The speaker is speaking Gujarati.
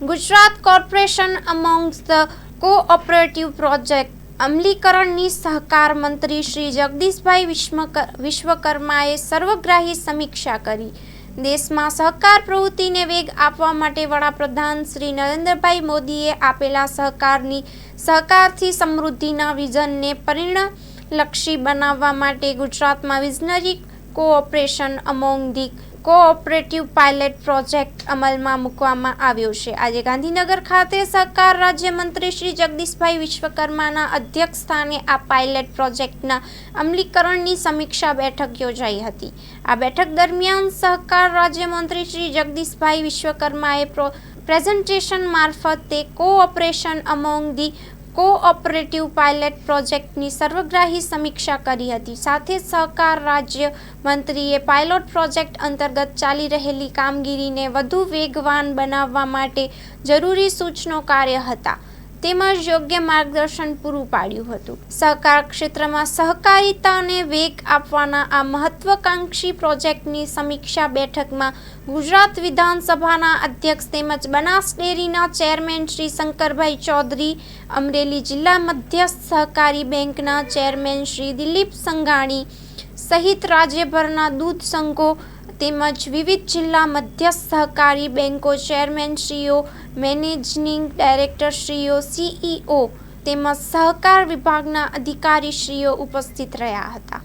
Gujarat corporation amongst the cooperative project અમલીકરણની સહકાર મંત્રી શ્રી જગદીશભાઈ વિશ્વકર્માએ સર્વગ્રાહી સમીક્ષા કરી. દેશમાં સહકાર પ્રવૃત્તિને વેગ આપવા માટે વડાપ્રધાન શ્રી નરેન્દ્રભાઈ મોદીએ આપેલા સહકારની, સહકારથી સમૃદ્ધિના વિઝનને પરિણલક્ષી બનાવવા માટે ગુજરાતમાં visionary cooperation among the cooperative pilot project અમલમાં મૂકવામાં આવ્યો છે. આજે ગાંધીનગર ખાતે સહકાર રાજ્યમંત્રી શ્રી જગદીશભાઈ વિશ્વકર્માના અધ્યક્ષ સ્થાને આ પાયલેટ પ્રોજેક્ટના અમલીકરણની સમીક્ષા બેઠક યોજાઈ હતી. આ બેઠક દરમિયાન સહકાર રાજ્યમંત્રી શ્રી જગદીશભાઈ વિશ્વકર્માએ પ્રો, પ્રેઝન્ટેશન મારફતે cooperation among the cooperative pilot પ્રોજેક્ટની સર્વગ્રાહી સમીક્ષા કરી હતી. સાથે સહકાર રાજ્ય મંત્રીએ પાયલોટ પ્રોજેક્ટ અંતર્ગત ચાલી રહેલી કામગીરીને વધુ વેગવાન બનાવવા માટે જરૂરી સૂચનો કાર્ય હતા. તેમજ યોગ્ય માર્ગદર્શન પૂરું પાડ્યું હતું. સહકાર ક્ષેત્રમાં સહકારિતાને વેગ આપવાના આ મહત્વકાંક્ષી પ્રોજેક્ટની સમીક્ષા બેઠકમાં ગુજરાત વિધાનસભાના અધ્યક્ષ તેમજ બનાસ ડેરીના ચેરમેન શ્રી શંકરભાઈ ચૌધરી, અમરેલી જિલ્લા મધ્યસ્થ સહકારી બેંકના ચેરમેન શ્રી દિલીપ સંઘાણી સહિત રાજ્યભરના દૂધ સંઘો તેમજ વિવિધ જિલ્લા મધ્યસ્થ સહકારી બેંકો ચેરમેનશ્રીઓ મેનેજિંગ ડાયરેક્ટરશ્રીઓ સીઈઓ તેમજ સહકાર વિભાગના અધિકારીશ્રીઓ ઉપસ્થિત રહ્યા હતા.